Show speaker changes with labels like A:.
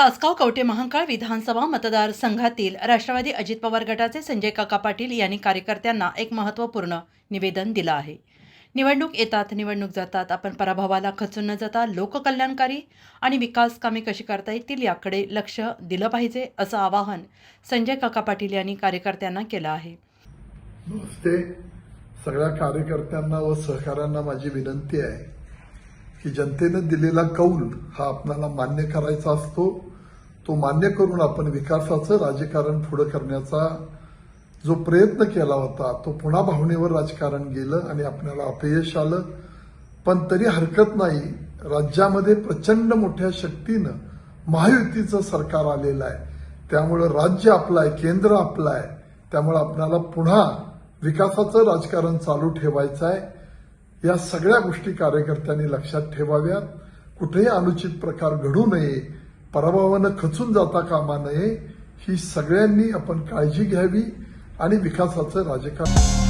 A: तासगाव कवटे महांकाळ विधानसभा मतदारसंघातील राष्ट्रवादी अजित पवार गटाचे संजय काका पाटील यांनी कार्यकर्त्यांना एक महत्त्वपूर्ण निवेदन दिलं आहे. निवडणूक येतात निवडणूक जातात आपण पराभवाला खचून न जाता लोककल्याणकारी आणि विकास कामे कशी करता येतील याकडे लक्ष दिलं पाहिजे असं आवाहन संजय काका पाटील यांनी कार्यकर्त्यांना केलं आहे.
B: नमस्ते सगळ्या कार्यकर्त्यांना व सहकाऱ्यांना माझी विनंती आहे की जनतेनं दिलेला कौल हा आपल्याला मान्य करायचा असतो. तो मान्य करून आपण विकासाचं राजकारण पुढं करण्याचा जो प्रयत्न केला होता तो पुन्हा भावनेवर राजकारण गेलं आणि आपल्याला अपयश आलं. पण तरी हरकत नाही राज्यामध्ये प्रचंड मोठ्या शक्तीनं महायुतीचं सरकार आलेलं आहे. त्यामुळं राज्य आपलं आहे केंद्र आपलं आहे. त्यामुळं आपल्याला पुन्हा विकासाचं राजकारण चालू ठेवायचं आहे. या सगळ्या गोष्टी कार्यकर्त्यांनी लक्षात ठेवाव्यात. कुठेही अनुचित प्रकार घडू नये. पराभवानं खचून जाता कामा नये ही सगळ्यांनी आपण काळजी घ्यावी आणि विकासाचं राजकारण